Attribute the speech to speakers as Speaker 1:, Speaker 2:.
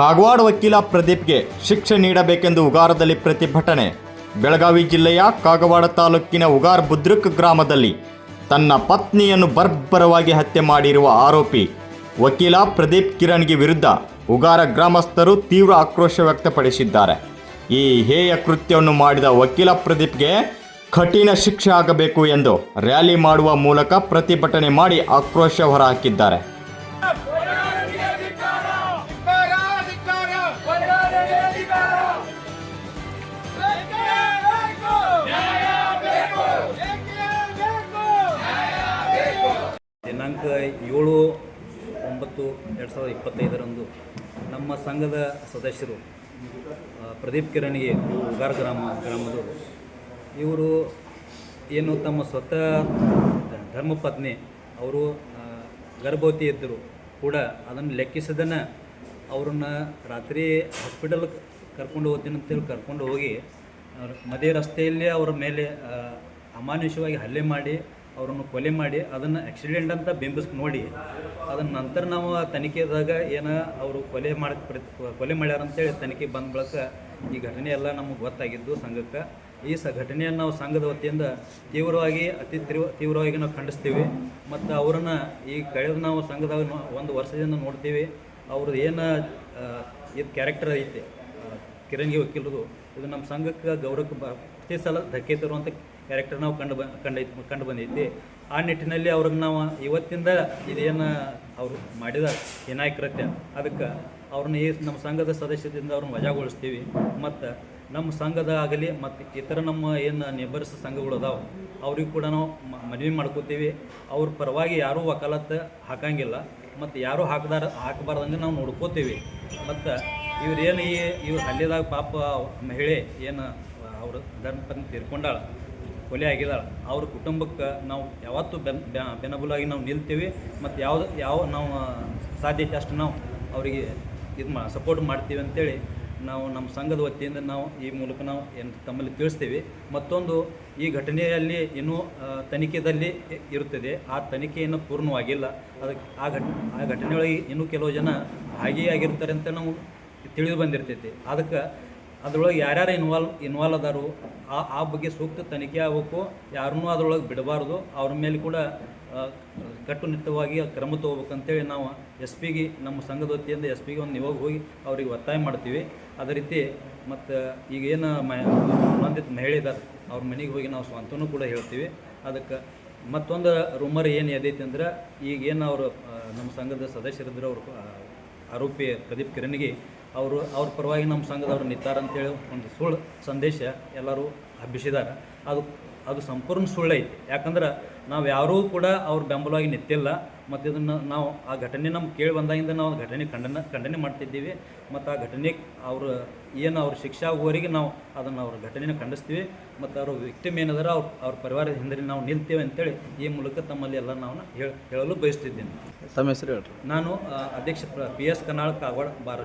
Speaker 1: ಕಾಗವಾಡ ವಕೀಲ ಪ್ರದೀಪ್ಗೆ ಶಿಕ್ಷೆ ನೀಡಬೇಕೆಂದು ಉಗಾರದಲ್ಲಿ ಪ್ರತಿಭಟನೆ. ಬೆಳಗಾವಿ ಜಿಲ್ಲೆಯ ಕಾಗವಾಡ ತಾಲೂಕಿನ ಉಗಾರ್ ಬುದ್ರುಕ್ ಗ್ರಾಮದಲ್ಲಿ ತನ್ನ ಪತ್ನಿಯನ್ನು ಬರ್ಬರವಾಗಿ ಹತ್ಯೆ ಮಾಡಿರುವ ಆರೋಪಿ. ವಕೀಲ ಪ್ರದೀಪ್ ಕಿರಣ್ಗೆ ವಿರುದ್ಧ ಉಗಾರ ಗ್ರಾಮಸ್ಥರು ತೀವ್ರ ಆಕ್ರೋಶ ವ್ಯಕ್ತಪಡಿಸಿದ್ದಾರೆ. ಈ ಹೇಯ ಕೃತ್ಯವನ್ನು ಮಾಡಿದ ವಕೀಲ ಪ್ರದೀಪ್ಗೆ ಕಠಿಣ ಶಿಕ್ಷೆ ಆಗಬೇಕು ಎಂದು ರ್ಯಾಲಿ ಮಾಡುವ ಮೂಲಕ ಪ್ರತಿಭಟನೆ ಮಾಡಿ ಆಕ್ರೋಶ ಹೊರಹಾಕಿದ್ದಾರೆ.
Speaker 2: ದಿನಾಂಕ ಏಳು ಒಂಬತ್ತು ಎರಡು ಸಾವಿರದ ಇಪ್ಪತ್ತೈದರಂದು ನಮ್ಮ ಸಂಘದ ಸದಸ್ಯರು ಪ್ರದೀಪ್ ಕಿರಣಿಗೆ, ಇವರು ಉಗಾರ್ ಗ್ರಾಮ, ಗ್ರಾಮದವರು. ಇವರು ಏನು ತಮ್ಮ ಸ್ವತಃ ಧರ್ಮಪತ್ನಿ, ಅವರು ಗರ್ಭವತಿ ಇದ್ದರು ಕೂಡ ಅದನ್ನು ಲೆಕ್ಕಿಸದನ್ನು ಅವ್ರನ್ನ ರಾತ್ರಿ ಹಾಸ್ಪಿಟಲ್ ಕರ್ಕೊಂಡು ಹೋಗ್ತೀನಿ ಅಂತೇಳಿ ಕರ್ಕೊಂಡು ಹೋಗಿ ಮದೇ ರಸ್ತೆಯಲ್ಲಿ ಅವರ ಮೇಲೆ ಅಮಾನುಷವಾಗಿ ಹಲ್ಲೆ ಮಾಡಿ ಅವರನ್ನು ಕೊಲೆ ಮಾಡಿ ಅದನ್ನು ಆಕ್ಸಿಡೆಂಟ್ ಅಂತ ಬಿಂಬಿಸ್ ನೋಡಿ ಅದನ್ನ ನಂತರ ನಾವು ತನಿಖೆದಾಗ ಏನು ಅವರು ಕೊಲೆ ಮಾಡಿ ಕೊಲೆ ಮಾಡ್ಯಾರ ಅಂತೇಳಿ ತನಿಖೆ ಬಂದ ಬಳಿಕ ಈ ಘಟನೆ ಎಲ್ಲ ನಮಗೆ ಗೊತ್ತಾಗಿದ್ದು ಸಂಘಕ್ಕೆ. ಈ ಸ ಘಟನೆಯನ್ನು ನಾವು ಸಂಘದ ವತಿಯಿಂದ ತೀವ್ರವಾಗಿ, ಅತಿ ತೀವ್ರ, ತೀವ್ರವಾಗಿ ನಾವು ಖಂಡಿಸ್ತೀವಿ. ಮತ್ತು ಅವರನ್ನು ಈ ಕಳೆದ ನಾವು ಸಂಘದಾಗ ಒಂದು ವರ್ಷದಿಂದ ನೋಡ್ತೀವಿ. ಅವ್ರದ್ದು ಏನು ಇದು ಕ್ಯಾರೆಕ್ಟರ್ ಐತೆ ಕಿರಂಗಿ ವಕೀಲರು ಇದು ನಮ್ಮ ಸಂಘಕ್ಕೆ ಗೌರವಕ್ಕೆ ಬ, ಪ್ರತಿ ಸಲ ಧಕ್ಕೆ ತರುವಂಥ ಕ್ಯಾರೆಕ್ಟರ್ ನಾವು ಕಂಡು ಬ ಕಂಡೈತಿ ಕಂಡು ಬಂದೈತಿ. ಆ ನಿಟ್ಟಿನಲ್ಲಿ ಅವ್ರಿಗೆ ನಾವು ಇವತ್ತಿಂದ ಇದೇನು ಅವರು ಮಾಡಿದ ಹೀನಾಯ ಕೃತ್ಯ, ಅದಕ್ಕೆ ಅವ್ರನ್ನ ಈ ನಮ್ಮ ಸಂಘದ ಸದಸ್ಯದಿಂದ ಅವ್ರನ್ನ ವಜಾಗೊಳಿಸ್ತೀವಿ. ಮತ್ತು ನಮ್ಮ ಸಂಘದ ಆಗಲಿ ಮತ್ತು ಇತರ ನಮ್ಮ ಏನು ನೇಬರ್ಸ್ ಸಂಘಗಳು ಅದಾವೆ, ಅವ್ರಿಗೆ ಕೂಡ ನಾವು ಮನವಿ ಮಾಡ್ಕೋತೀವಿ. ಅವ್ರ ಪರವಾಗಿ ಯಾರೂ ವಕಾಲತ್ತು ಹಾಕಂಗಿಲ್ಲ. ಮತ್ತು ಯಾರೂ ಹಾಕದಾರ, ಹಾಕಬಾರ್ದಂಗೆ ನಾವು ನೋಡ್ಕೋತೀವಿ. ಮತ್ತು ಇವ್ರು ಏನು ಈ ಇವ್ರು ಹಲ್ಲೆದಾಗ ಪಾಪ ಮಹಿಳೆ ಏನು, ಅವ್ರ ಧರ್ಮಪತ್ನಿ ತೀರ್ಕೊಂಡಾಳ, ಕೊಲೆ ಆಗಿದಾಳ, ಅವ್ರ ಕುಟುಂಬಕ್ಕೆ ನಾವು ಯಾವತ್ತೂ ಬೆನ್ ಬೆನಬುಲಾಗಿ ನಾವು ನಿಲ್ತೀವಿ, ಮತ್ತು ಯಾವ್ದು, ಯಾವ ನಾವು ಸಾಧ್ಯತೆ ಅಷ್ಟು ನಾವು ಅವರಿಗೆ ಇದು ಮಾ ಸಪೋರ್ಟ್ ಮಾಡ್ತೀವಿ ಅಂತೇಳಿ ನಾವು ನಮ್ಮ ಸಂಘದ ವತಿಯಿಂದ ನಾವು ಈ ಮೂಲಕ ನಾವು ಏನು ತಮ್ಮಲ್ಲಿ ತಿಳಿಸ್ತೀವಿ. ಮತ್ತೊಂದು, ಈ ಘಟನೆಯಲ್ಲಿ ಇನ್ನೂ ತನಿಖೆಯಲ್ಲಿ ಇರುತ್ತದೆ. ಆ ತನಿಖೆಯನ್ನು ಪೂರ್ಣವಾಗಿಲ್ಲ. ಅದಕ್ಕೆ ಆ ಘಟ, ಆ ಘಟನೆಯೊಳಗೆ ಇನ್ನೂ ಕೆಲವು ಜನ ಭಾಗಿಯಾಗಿರ್ತಾರೆ ಅಂತ ನಾವು ತಿಳಿದು ಬಂದಿರ್ತೈತಿ. ಅದಕ್ಕೆ ಅದ್ರೊಳಗೆ ಯಾರ್ಯಾರು ಇನ್ವಾಲ್ವ್ ಇನ್ವಾಲ್ವ್ ಅದಾರು ಆ ಆ ಬಗ್ಗೆ ಸೂಕ್ತ ತನಿಖೆ ಆಗಬೇಕು. ಯಾರನ್ನೂ ಅದ್ರೊಳಗೆ ಬಿಡಬಾರ್ದು. ಅವ್ರ ಮೇಲೆ ಕೂಡ ಕಟ್ಟುನಿಟ್ಟವಾಗಿ ಕ್ರಮ ತಗೋಬೇಕಂತೇಳಿ ನಾವು ಎಸ್ ಪಿಗೆ ನಮ್ಮ ಸಂಘದ ವತಿಯಿಂದ ಎಸ್ ಪಿಗೆ ಒಂದು ನಿವಾಗ ಹೋಗಿ ಅವ್ರಿಗೆ ಒತ್ತಾಯ ಮಾಡ್ತೀವಿ. ಅದೇ ರೀತಿ ಮತ್ತು ಈಗ ಏನು ಮ ಸಂಬಂಧಿತ ಮಹಿಳೆ ಇದ್ದಾರೆ ಅವ್ರ ಮನೆಗೆ ಹೋಗಿ ನಾವು ಸ್ವಂತನೂ ಕೂಡ ಹೇಳ್ತೀವಿ. ಅದಕ್ಕೆ ಮತ್ತೊಂದು ರೂಮರ್ ಏನು ಎದೈತಿ ಅಂದ್ರೆ ಈಗೇನು ಅವರು ನಮ್ಮ ಸಂಘದ ಸದಸ್ಯರಿದ್ರೆ ಅವರು ಆರೋಪಿ ಪ್ರದೀಪ್ ಕಿರಣಿಗೆ ಅವರು ಅವ್ರ ಪರವಾಗಿ ನಮ್ಮ ಸಂಘದವ್ರು ನಿಂತಾರಂತೇಳಿ ಒಂದು ಸುಳ್ಳು ಸಂದೇಶ ಎಲ್ಲರೂ ಹಬ್ಬಿಸಿದ್ದಾರೆ. ಅದು ಅದು ಸಂಪೂರ್ಣ ಸುಳ್ಳೈತಿ ಐತಿ. ಯಾಕಂದ್ರೆ ನಾವು ಯಾರೂ ಕೂಡ ಅವ್ರ ಬೆಂಬಲವಾಗಿ ನಿಂತಿಲ್ಲ. ಮತ್ತು ಇದನ್ನು ನಾವು ಆ ಘಟನೆ ನಮ್ಗೆ ಕೇಳಿ ಬಂದಾಗಿಂದ ನಾವು ಆ ಘಟನೆ ಖಂಡನ ಖಂಡನೆ ಮಾಡ್ತಿದ್ದೀವಿ. ಮತ್ತು ಆ ಘಟನೆ ಅವರು ಏನು ಅವ್ರ ಶಿಕ್ಷೆ ಆಗುವವರೆಗೆ ನಾವು ಅದನ್ನು ಅವ್ರ ಘಟನೆನ ಖಂಡಿಸ್ತೀವಿ. ಮತ್ತು ಅವ್ರ ವಿಕ್ಟಿಮ್ ಏನಾದರೂ ಅವ್ರ ಅವ್ರ ಪರಿವಾರದ ಹಿಂದೆ ನಾವು ನಿಲ್ತೇವೆ ಅಂತೇಳಿ ಈ ಮೂಲಕ ತಮ್ಮಲ್ಲಿ ಎಲ್ಲ ನಾವು ಹೇಳ ಹೇಳಲು ಬಯಸ್ತಿದ್ದೇನೆ.
Speaker 3: ತಮ್ಮ ಹೆಸರು ಹೇಳ್ರಿ.
Speaker 2: ನಾನು ಅಧ್ಯಕ್ಷ P S Kanal Kagwad bar